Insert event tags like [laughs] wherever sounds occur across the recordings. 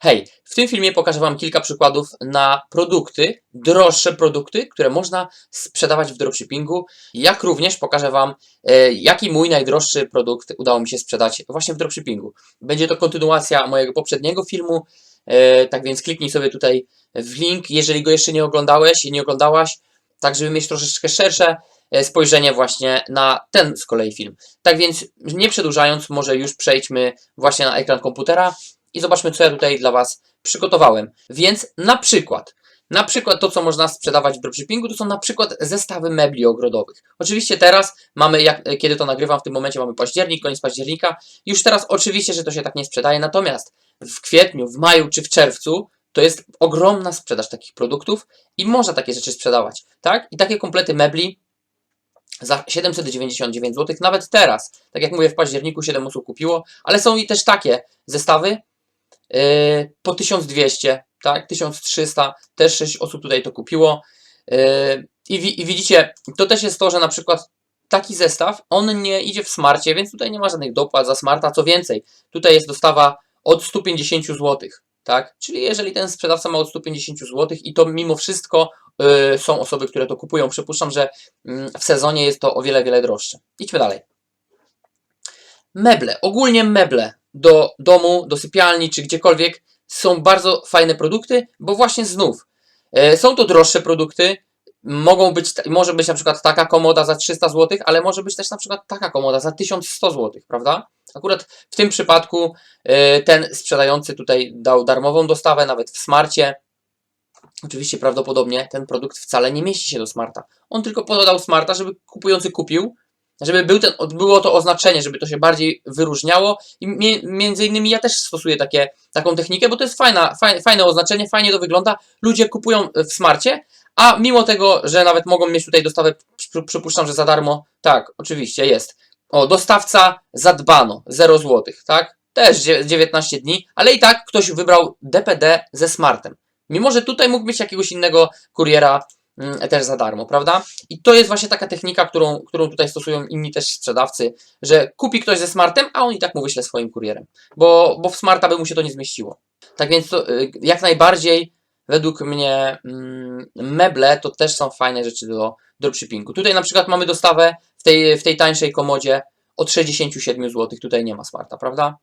Hej, w tym filmie pokażę Wam kilka przykładów na produkty, droższe produkty, które można sprzedawać w dropshippingu. Jak również pokażę Wam, e, jaki mój najdroższy produkt udało mi się sprzedać właśnie w dropshippingu. Będzie to kontynuacja mojego poprzedniego filmu, e, tak więc kliknij sobie tutaj w link, jeżeli go jeszcze nie oglądałeś i nie oglądałaś, tak żeby mieć troszeczkę szersze e, spojrzenie właśnie na ten z kolei film. Tak więc nie przedłużając, może już przejdźmy właśnie na ekran komputera i zobaczmy, co ja tutaj dla Was przygotowałem. Więc na przykład, na przykład to, co można sprzedawać w dropshippingu, to są na przykład zestawy mebli ogrodowych. Oczywiście teraz mamy, jak, kiedy to nagrywam, w tym momencie mamy październik, koniec października. Już teraz oczywiście, że to się tak nie sprzedaje, natomiast w kwietniu, w maju czy w czerwcu to jest ogromna sprzedaż takich produktów i można takie rzeczy sprzedawać, tak? I takie komplety mebli za 799 zł, nawet teraz, tak jak mówię, w październiku 7 osób kupiło, ale są i też takie zestawy po 1200, tak, 1300, też 6 osób tutaj to kupiło. Yy, i, I widzicie, to też jest to, że na przykład taki zestaw, on nie idzie w smarcie, więc tutaj nie ma żadnych dopłat za smarta, co więcej, tutaj jest dostawa od 150 zł, tak, czyli jeżeli ten sprzedawca ma od 150 zł i to mimo wszystko yy, są osoby, które to kupują, przypuszczam, że mm, w sezonie jest to o wiele, wiele droższe. Idźmy dalej. Meble, ogólnie meble do domu, do sypialni czy gdziekolwiek są bardzo fajne produkty, bo właśnie znów e, są to droższe produkty. Mogą być, może być na przykład taka komoda za 300 zł, ale może być też na przykład taka komoda za 1100 zł, prawda? Akurat w tym przypadku e, ten sprzedający tutaj dał darmową dostawę, nawet w smarcie. Oczywiście prawdopodobnie ten produkt wcale nie mieści się do smarta. On tylko podał smarta, żeby kupujący kupił, żeby był ten, było to oznaczenie, żeby to się bardziej wyróżniało i mi, między innymi ja też stosuję takie, taką technikę, bo to jest fajna, fajne, fajne oznaczenie, fajnie to wygląda, ludzie kupują w smarcie, a mimo tego, że nawet mogą mieć tutaj dostawę, przy- przypuszczam, że za darmo, tak, oczywiście jest. O, dostawca zadbano, 0 zł, tak? Też dzie- 19 dni, ale i tak ktoś wybrał DPD ze smartem. Mimo, że tutaj mógł mieć jakiegoś innego kuriera też za darmo, prawda? I to jest właśnie taka technika, którą, którą tutaj stosują inni też sprzedawcy, że kupi ktoś ze smartem, a on i tak mu wyśle swoim kurierem, bo, bo w smarta by mu się to nie zmieściło. Tak więc to, y, jak najbardziej według mnie mm, meble to też są fajne rzeczy do dropshippingu. Tutaj na przykład mamy dostawę w tej, w tej tańszej komodzie od 67 zł, tutaj nie ma smarta, prawda?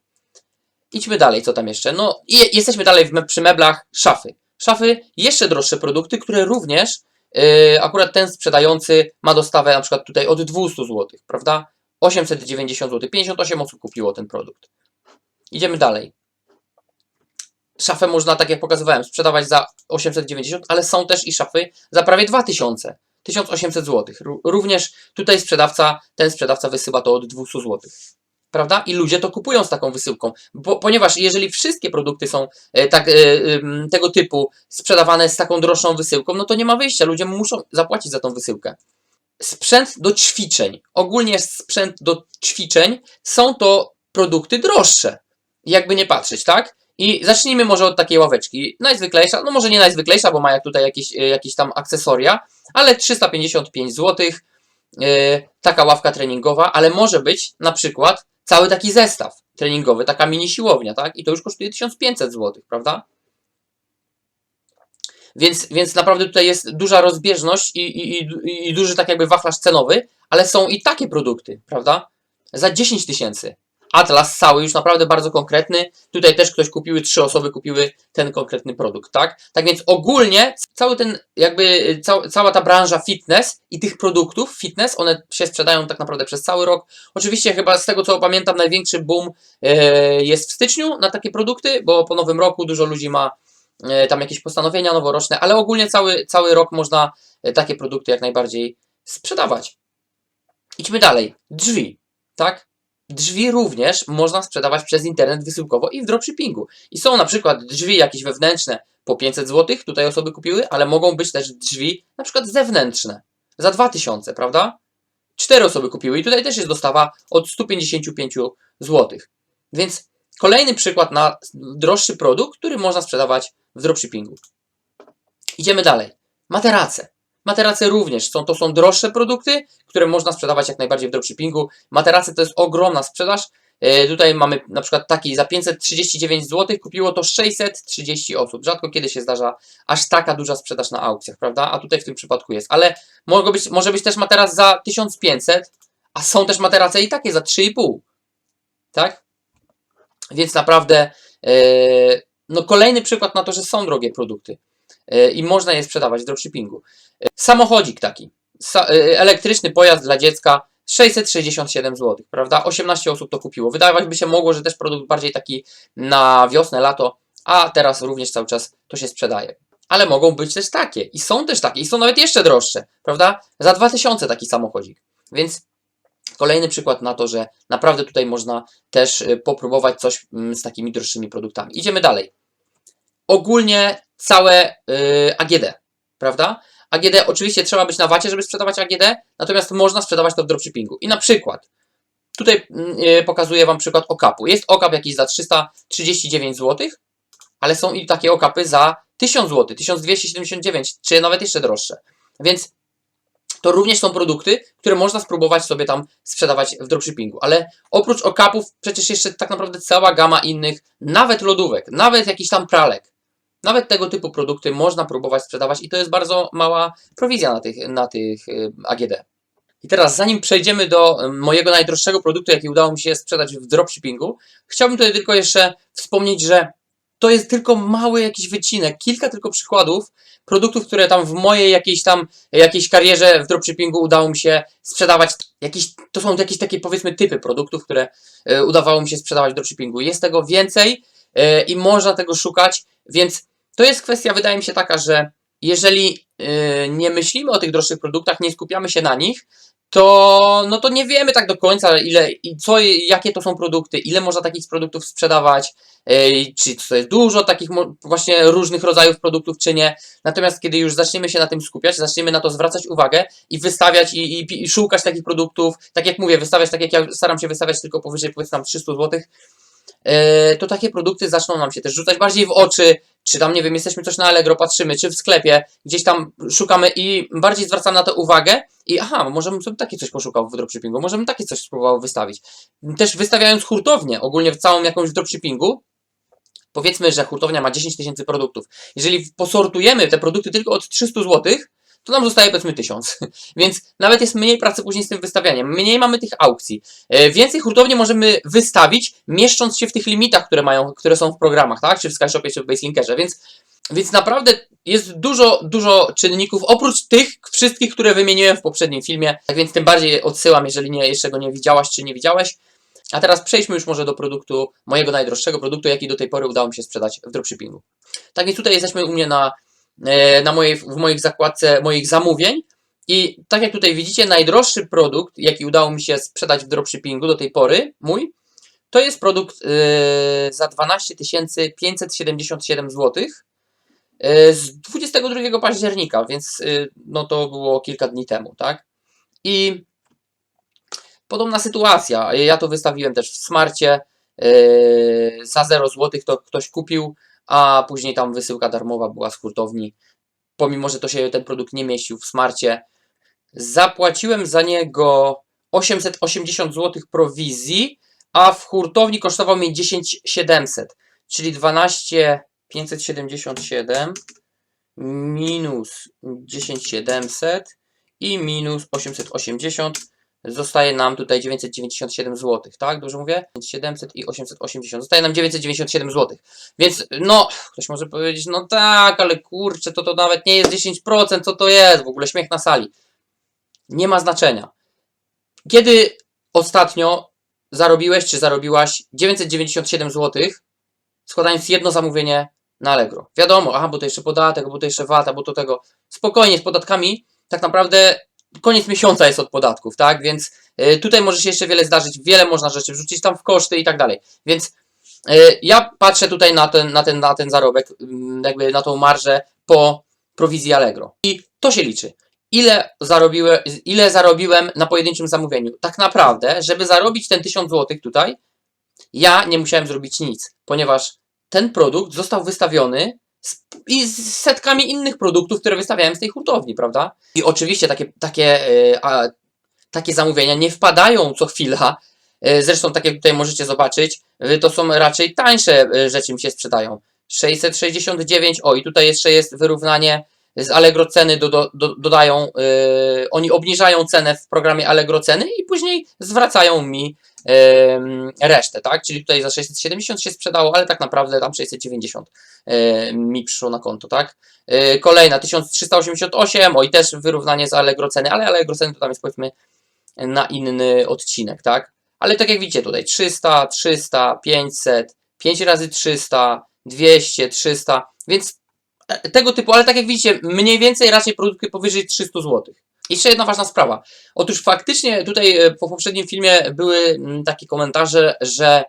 Idźmy dalej, co tam jeszcze? No i je- jesteśmy dalej w przy meblach, szafy. Szafy, jeszcze droższe produkty, które również akurat ten sprzedający ma dostawę na przykład tutaj od 200 zł, prawda? 890 zł, 58 osób kupiło ten produkt. Idziemy dalej. Szafę można, tak jak pokazywałem, sprzedawać za 890, ale są też i szafy za prawie 2000, 1800 zł. Ró- Również tutaj sprzedawca, ten sprzedawca wysyła to od 200 zł. Prawda? I ludzie to kupują z taką wysyłką, bo, ponieważ jeżeli wszystkie produkty są e, tak, e, em, tego typu sprzedawane z taką droższą wysyłką, no to nie ma wyjścia. Ludzie muszą zapłacić za tą wysyłkę. Sprzęt do ćwiczeń. Ogólnie sprzęt do ćwiczeń są to produkty droższe. Jakby nie patrzeć, tak? I zacznijmy może od takiej ławeczki. Najzwyklejsza, no może nie najzwyklejsza, bo ma jak tutaj jakieś, e, jakieś tam akcesoria, ale 355 zł. Yy, taka ławka treningowa, ale może być na przykład cały taki zestaw treningowy, taka mini siłownia, tak? I to już kosztuje 1500 zł, prawda? Więc, więc naprawdę tutaj jest duża rozbieżność i, i, i, i duży tak jakby wachlarz cenowy, ale są i takie produkty, prawda? Za 10 tysięcy. Atlas cały, już naprawdę bardzo konkretny. Tutaj też ktoś kupiły, trzy osoby kupiły ten konkretny produkt, tak? Tak więc ogólnie cały ten, jakby cał, cała ta branża fitness i tych produktów fitness, one się sprzedają tak naprawdę przez cały rok. Oczywiście chyba z tego co pamiętam największy boom e, jest w styczniu na takie produkty, bo po nowym roku dużo ludzi ma e, tam jakieś postanowienia noworoczne, ale ogólnie cały, cały rok można e, takie produkty jak najbardziej sprzedawać. Idźmy dalej. Drzwi, tak? Drzwi również można sprzedawać przez internet wysyłkowo i w dropshippingu. I są na przykład drzwi jakieś wewnętrzne po 500 zł, tutaj osoby kupiły, ale mogą być też drzwi na przykład zewnętrzne za 2000, prawda? Cztery osoby kupiły i tutaj też jest dostawa od 155 zł. Więc kolejny przykład na droższy produkt, który można sprzedawać w dropshippingu. Idziemy dalej. Materace. Materace również są, to są droższe produkty, które można sprzedawać jak najbardziej w dropshippingu. Materace to jest ogromna sprzedaż. E, Tutaj mamy na przykład taki za 539 zł kupiło to 630 osób. Rzadko kiedy się zdarza aż taka duża sprzedaż na aukcjach, prawda? A tutaj w tym przypadku jest. Ale może być, może być też materac za 1500, a są też materace i takie za 3,5. Tak? Więc naprawdę e, no kolejny przykład na to, że są drogie produkty i można je sprzedawać w dropshippingu. E, Samochodzik taki, e, elektryczny pojazd dla dziecka 667 zł, prawda? 18 osób to kupiło. Wydawać by się mogło, że też produkt bardziej taki na wiosnę, lato, a teraz również cały czas to się sprzedaje. Ale mogą być też takie i są też takie i są nawet jeszcze droższe, prawda? Za 2000 taki samochodzik. Więc kolejny przykład na to, że naprawdę tutaj można też popróbować coś mm, z takimi droższymi produktami. Idziemy dalej. Ogólnie całe y, AGD, prawda? AGD oczywiście trzeba być na wacie, żeby sprzedawać AGD, natomiast można sprzedawać to w dropshippingu. I na przykład, tutaj mm, y, pokazuję Wam przykład okapu. Jest okap jakiś za 339 zł, ale są i takie okapy za 1000 zł, 1279, czy nawet jeszcze droższe. Więc to również są produkty, które można spróbować sobie tam sprzedawać w dropshippingu. Ale oprócz okapów, przecież jeszcze tak naprawdę cała gama innych, nawet lodówek, nawet jakiś tam pralek, nawet tego typu produkty można próbować sprzedawać i to jest bardzo mała prowizja na tych, na tych y, AGD. I teraz, zanim przejdziemy do y, mojego najdroższego produktu, jaki udało mi się sprzedać w dropshippingu, chciałbym tutaj tylko jeszcze wspomnieć, że to jest tylko mały jakiś wycinek, kilka tylko przykładów produktów, które tam w mojej jakiejś tam jakiejś karierze w dropshippingu udało mi się sprzedawać. To są jakieś takie powiedzmy typy produktów, które e, udawało mi się sprzedawać w dropshippingu. Jest tego więcej i można tego szukać, więc to jest kwestia, wydaje mi się taka, że jeżeli e, nie myślimy o tych droższych produktach, nie skupiamy się na nich, to, no to nie wiemy tak do końca, ile co, jakie to są produkty, ile można takich produktów sprzedawać, yy, czy to jest dużo takich właśnie różnych rodzajów produktów, czy nie. Natomiast kiedy już zaczniemy się na tym skupiać, zaczniemy na to zwracać uwagę i wystawiać i, i, i szukać takich produktów, tak jak mówię, wystawiać tak jak ja staram się wystawiać tylko powyżej powiedzmy tam 300 zł, yy, to takie produkty zaczną nam się też rzucać bardziej w oczy, czy tam, nie wiem, jesteśmy coś na Allegro, patrzymy, czy w sklepie, gdzieś tam szukamy i bardziej zwracamy na to uwagę i aha, może bym sobie takie coś poszukał w dropshippingu, może bym takie coś spróbował wystawić. Też wystawiając hurtownię, ogólnie w całą jakąś dropshippingu, powiedzmy, że hurtownia ma 10 tysięcy produktów. Jeżeli posortujemy te produkty tylko od 300 zł, to nam zostaje powiedzmy 1000. [laughs] Więc nawet jest mniej pracy później z tym wystawianiem. Mniej mamy tych aukcji. E, Więcej hurtowni możemy wystawić, mieszcząc się w tych limitach, które mają, które są w programach, tak? Czy w Skyshopie, czy w Baselinkerze. Więc, więc naprawdę jest dużo, dużo czynników, oprócz tych wszystkich, które wymieniłem w poprzednim filmie. Tak więc tym bardziej odsyłam, jeżeli nie, jeszcze go nie widziałaś, czy nie widziałeś. A teraz przejdźmy już może do produktu, mojego najdroższego produktu, jaki do tej pory udało mi się sprzedać w dropshippingu. Tak więc tutaj jesteśmy u mnie na, na mojej, w moich zakładce moich zamówień. I tak jak tutaj widzicie, najdroższy produkt, jaki udało mi się sprzedać w dropshippingu do tej pory, mój, to jest produkt e, za 12 577 zł e, z 22 października, więc e, no to było kilka dni temu, tak? I podobna sytuacja. Ja to wystawiłem też w Smarcie. Yy, za 0 zł to ktoś kupił, a później tam wysyłka darmowa była z hurtowni. Pomimo, że to się ten produkt nie mieścił w Smarcie. Zapłaciłem za niego 880 zł prowizji, a w hurtowni kosztował mnie 10 700, czyli 12 577 minus 10 700 i minus 880 zostaje nam tutaj 997 zł, tak? Dobrze mówię? 700 i 880. Zostaje nam 997 zł. Więc no, ktoś może powiedzieć, no tak, ale kurczę, to to nawet nie jest 10%, co to jest? W ogóle śmiech na sali. Nie ma znaczenia. Kiedy ostatnio zarobiłeś, czy zarobiłaś 997 zł, składając jedno zamówienie na Allegro? Wiadomo, aha, bo to jeszcze podatek, bo to jeszcze VAT, bo to tego. Spokojnie, z podatkami tak naprawdę koniec miesiąca jest od podatków, tak? Więc y, tutaj może się jeszcze wiele zdarzyć, wiele można rzeczy wrzucić tam w koszty i tak dalej. Więc y, ja patrzę tutaj na ten, na ten, na ten zarobek, mm, jakby na tą marżę po prowizji Allegro. I to się liczy. Ile zarobiłem, ile zarobiłem na pojedynczym zamówieniu? Tak naprawdę, żeby zarobić ten 1000 zł tutaj, ja nie musiałem zrobić nic, ponieważ ten produkt został wystawiony i z setkami innych produktów, które wystawiałem z tej hurtowni, prawda? I oczywiście takie, takie, e, a, takie zamówienia nie wpadają co chwila E, Zresztą, tak jak tutaj możecie zobaczyć, e, to są raczej tańsze rzeczy mi się sprzedają. 669, o i tutaj jeszcze jest wyrównanie z Allegro ceny do, do, do, dodają, yy, oni obniżają cenę w programie Allegro ceny i później zwracają mi resztę, tak? Czyli tutaj za 670 się sprzedało, ale tak naprawdę tam 690 yy, mi przyszło na konto, tak? Yy, kolejna 1388, o i też wyrównanie z Allegro ceny, ale Allegro ceny to tam jest powiedzmy na inny odcinek, tak? Ale tak jak widzicie tutaj 300, 300, 500, 5 razy 300, 200, 300, więc e, tego typu, ale tak jak widzicie, mniej więcej raczej produkty powyżej 300 zł. Jeszcze jedna ważna sprawa. Otóż faktycznie tutaj e, po poprzednim filmie były mm, takie komentarze, że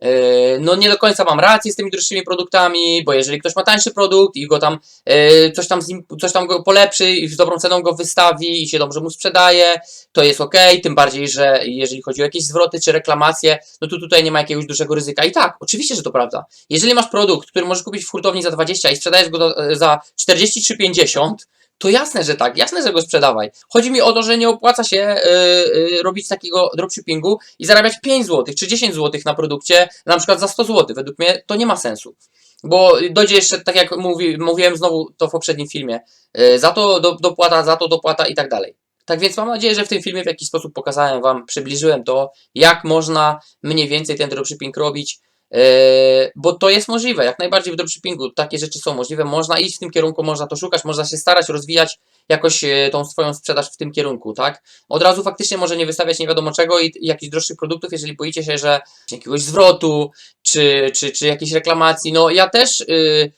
e, no nie do końca mam rację z tymi droższymi produktami, bo jeżeli ktoś ma tańszy produkt i go tam e, coś tam, nim, coś tam go polepszy i z dobrą ceną go wystawi i się dobrze mu sprzedaje, to jest ok, tym bardziej, że jeżeli chodzi o jakieś zwroty czy reklamacje, no to tutaj nie ma jakiegoś dużego ryzyka. I tak, oczywiście, że to prawda. Jeżeli masz produkt, który możesz kupić w hurtowni za 20 i sprzedajesz go za 40 czy 50, to jasne, że tak, jasne, że go sprzedawaj. Chodzi mi o to, że nie opłaca się yy, yy, robić takiego dropshippingu i zarabiać 5 zł czy 10 zł na produkcie, na przykład za 100 zł. Według mnie to nie ma sensu. Bo dojdzie jeszcze, tak jak mówi, mówiłem znowu to w poprzednim filmie, yy, za to do, dopłata, za to dopłata i tak dalej. Tak więc mam nadzieję, że w tym filmie w jakiś sposób pokazałem Wam, przybliżyłem to, jak można mniej więcej ten dropshipping robić. Yy, bo to jest możliwe, jak najbardziej w dropshippingu takie rzeczy są możliwe, można iść w tym kierunku, można to szukać, można się starać rozwijać jakoś yy, tą swoją sprzedaż w tym kierunku, tak? Od razu faktycznie może nie wystawiać nie wiadomo czego i jakichś droższych produktów, jeżeli boicie się, że jakiegoś zwrotu, czy, czy, czy jakiejś reklamacji, no ja też yy,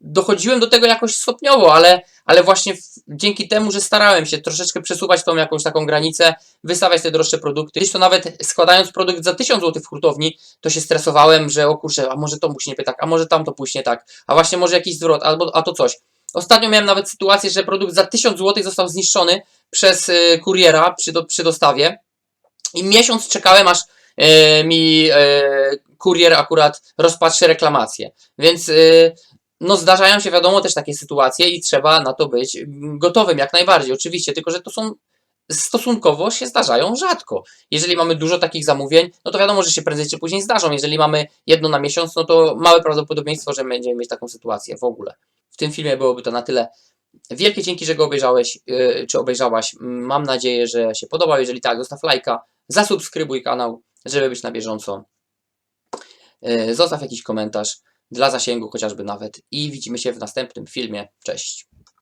dochodziłem do tego jakoś stopniowo, ale, ale właśnie w, dzięki temu, że starałem się troszeczkę przesuwać tą jakąś taką granicę, wystawiać te droższe produkty. Gdzieś to nawet składając produkt za 1000 zł w hurtowni, to się stresowałem, że o kurczę, a może to pójść nie tak, a może tam to pójść nie tak, a właśnie może jakiś zwrot, albo a to coś. Ostatnio miałem nawet sytuację, że produkt za 1000 zł został zniszczony przez y, kuriera przy, do, przy dostawie i miesiąc czekałem, aż y, mi y, kurier akurat rozpatrzy reklamację. Więc y, no zdarzają się wiadomo też takie sytuacje i trzeba na to być gotowym jak najbardziej, oczywiście, tylko że to są stosunkowo się zdarzają rzadko. Jeżeli mamy dużo takich zamówień, no to wiadomo, że się prędzej czy później zdarzą. Jeżeli mamy jedno na miesiąc, no to małe prawdopodobieństwo, że będziemy mieć taką sytuację w ogóle. W tym filmie byłoby to na tyle. Wielkie dzięki, że go obejrzałeś, yy, czy obejrzałaś. Mam nadzieję, że się podobał. Jeżeli tak, zostaw lajka, zasubskrybuj kanał, żeby być na bieżąco. Yy, zostaw jakiś komentarz dla zasięgu chociażby nawet i widzimy się w następnym filmie. Cześć!